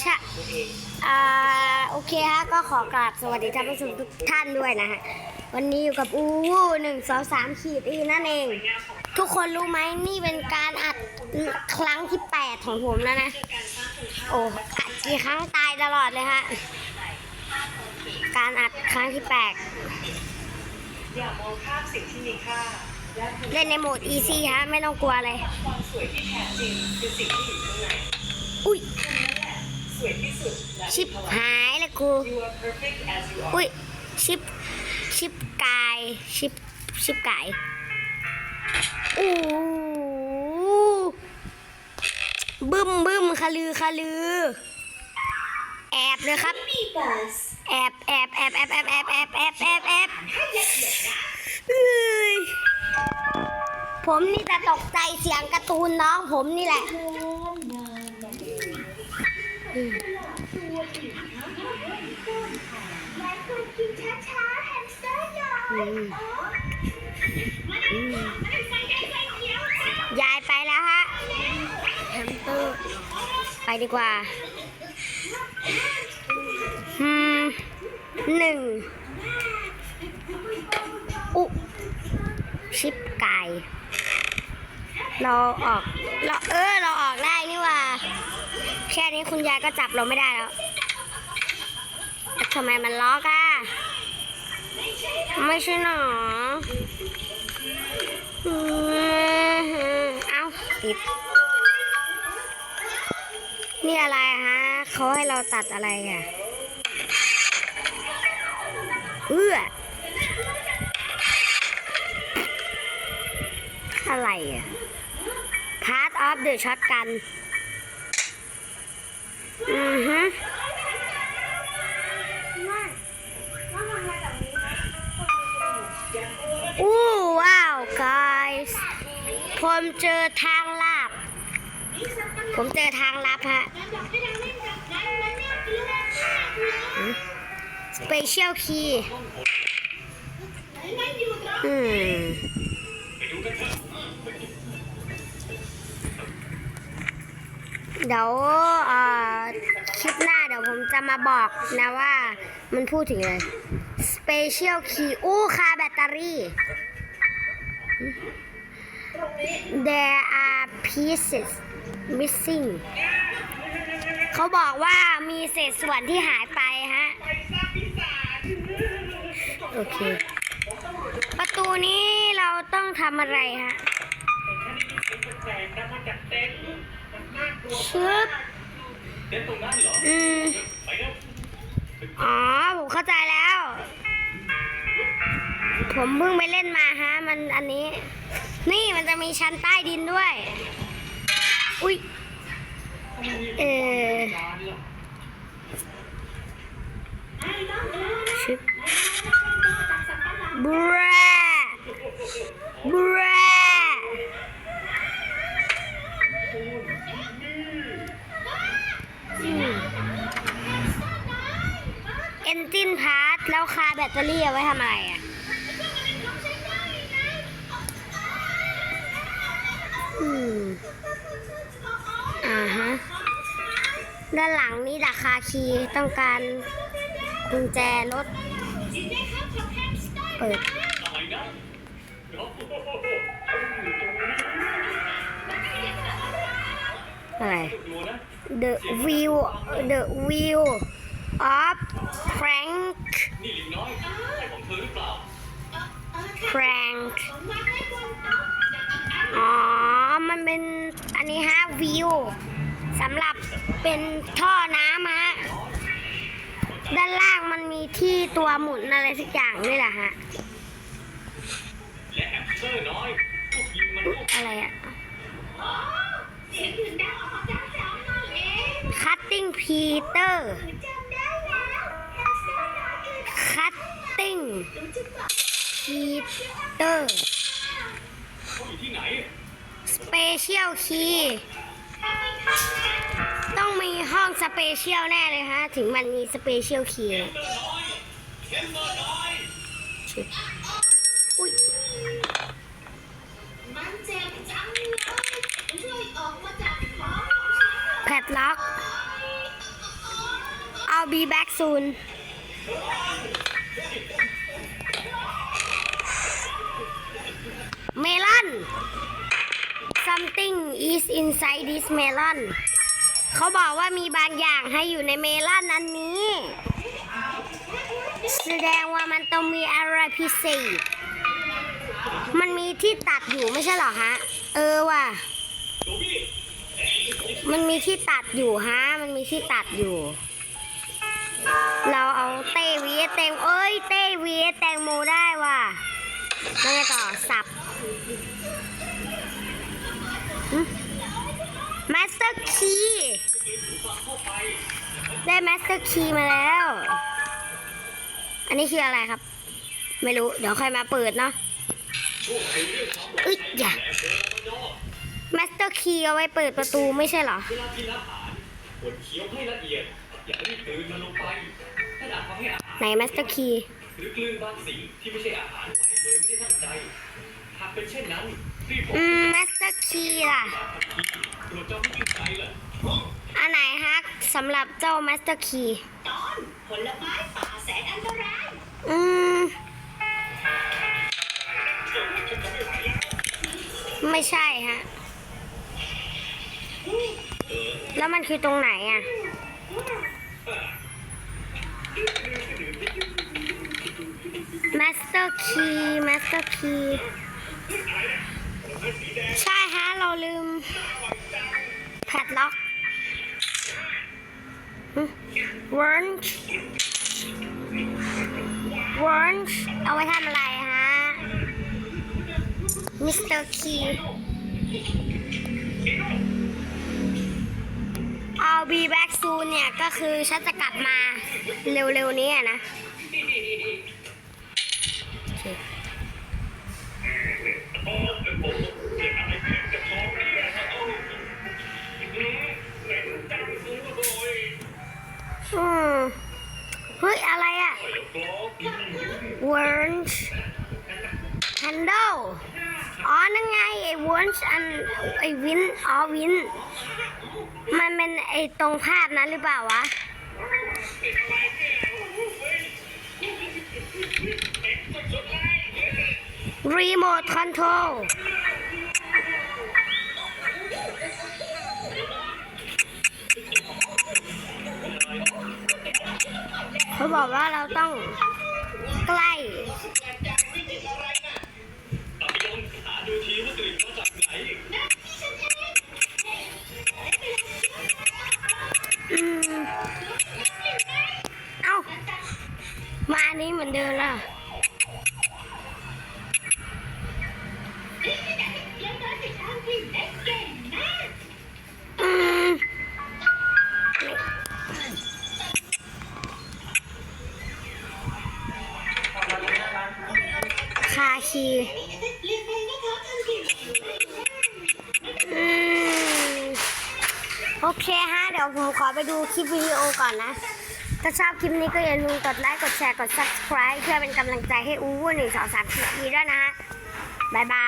ชะอ่าโอเคฮะก็ขอกราบสวัสดีท่านผู้ชมทุกท่านด้วยนะฮะวันนี้อยู่กับอูวูหนึ่งสองสามขีดอีนั่นเอง ทุกคนรู้ไหมนี่เป็นการอัดครั้งที่แปดของผมแล้วนะ โอ้อัดกี่ครั้งตายตลอดเลยฮะการอัดครั้งที่แปดอย่ามองข้ามสิ่งที่มีค่าเล่นในโหมด easy ฮะ ไม่ต้องกลัวเลยความสวยที่แท้จริงคือสิ่งที่อยู่ข้างในอุ้ย สวยที่สุดและชิบหายเลยกู You are perfect as you are อุ้ยชิปชิปกายชิปชิปกายอู้บึ้มบึ้มคาลือคาลือ แอบเลยครับแอบแอบแอบแอบแอบแอบแอบแอบแอบแอบเอ้ยผมนี่จะตกใจเสียงการ์ตูนน้องผมนี่แหละ ยายไปแล้วฮะแฮมสเตอร์ไปดีกว่าอืมหนึ่งอุชิปไก่เราออก เราเออ เราออกได้นี่ว่า แค่นี้คุณยายก็จับเราไม่ได้แล้วทำไมมันล็อกอะ ไม่ใช่หนอเอาติด นี่อะไรฮะเขาให้เราตัดอะไรอะ เอื้ออะไรอะ part of the shotgun อือฮึอู้ว้าว guys ผมเจอทางลับผมเจอทางลับฮะ Special key อืม เดี๋ยวคลิปหน้าเดี๋ยวผมจะมาบอกนะว่ามันพูดถึงอะไร Special key อู้คาแบตเตอรี่ There are pieces missing เขาบอกว่ามีเศษส่วนที่หายไปฮะ โอเค ประตูนี้เราต้องทำอะไรฮะ ชึบเต็นตรงนั้นหรออืมอ๋อ ผมเข้าใจแล้ว ผมเพิ่งไปเล่นมาฮะ มันอันนี้ นี่มันจะมีชั้นใต้ดินด้วย อุ้ยเออ เอนจินพาร์ทแล้วคาแบตเตอรี่เอาไว้ทำอะไรอะอืมอ่าฮะ ด้านหลังนี่ดักคาคีต้องการกุญแจรถ เปิดอะไรนะโอ้โหอะไรกลัวนะ The view The view of Frank นี่ลิงน้อยใช่ของเธอหรือเปล่า Frank อ๋อ มันเป็นอันนี้ฮะ view สำหรับเป็นท่อน้ำฮะ ด้านล่างมันมีที่ตัวหมุนอะไรสักอย่างนี่แหละฮะและแฮมสเตอร์ คัตติ้งคีเตอร์สเปเชียลคีย์ต้องมีห้องสเปเชียลแน่เลยฮะ ถึงมันมีสเปเชียลคีย์แพดล็อกเอาบีแบ็กซูน something is inside this melon เขาบอกว่ามีบางอย่างให้อยู่ในเมลอนอันนี้ แสดงว่ามันต้องมีอะไรพิเศษ มันมีที่ตัดอยู่ไม่ใช่หรอฮะ เออว่ะ มันมีที่ตัดอยู่ฮะ มันมีที่ตัดอยู่ เราเอาเต้วีแตงเอ้ย เต้วีแตงโมได้ว่ะแล้วไงต่อสับ มาสเตอร์คีได้มาสเตอร์คีมาแล้ว อันนี้คืออะไรครับ ไม่รู้ เดี๋ยวค่อยมาเปิดเนาะอึดอย่ามาสเตอร์คีเอาไว้เปิดประตูไม่ใช่เหรอไหนมาสเตอร์คีหรือกลืนบางสิ่งที่ไม่ใช่อาหารไปโดยไม่ได้ตั้งใจ หากเป็นเช่นนั้น อืมมาสเตอร์คีล่ะ อันไหนฮักสำหรับเจ้ามาสเตอร์คีตอนผลไม้ป่าแสนอันตรายอืม ไม่ใช่ฮะ แล้วมันคือตรงไหนอะ มาสเตอร์คีมาสเตอร์คี ใช่ฮะ เราลืมแพดล็อกวอร์นวอร์นเอาไว้ทำอะไรฮะ มิสเตอร์คี I'll be back soon เนี่ย ก็คือฉันจะกลับมาเร็วๆนี้นะ อะ Worms Handle อ๋อ นั่นไง ไอ้ Worms อัน ไอ้ วิน อ๋อ วิน มันเป็นไอ้ตรงภาพนั้นหรือเปล่าวะ Remote Control เขาบอกว่าเราต้อง เคฮะ เดี๋ยวผมขอไปดูคลิปวิดีโอก่อนนะ ถ้าชอบคลิปนี้ก็อย่าลืมกดไลค์ กดแชร์ กด subscribe เพื่อเป็นกำลังใจให้อูวูหนึ่งสองสามสี่ด้วยนะฮะ บ๊ายบาย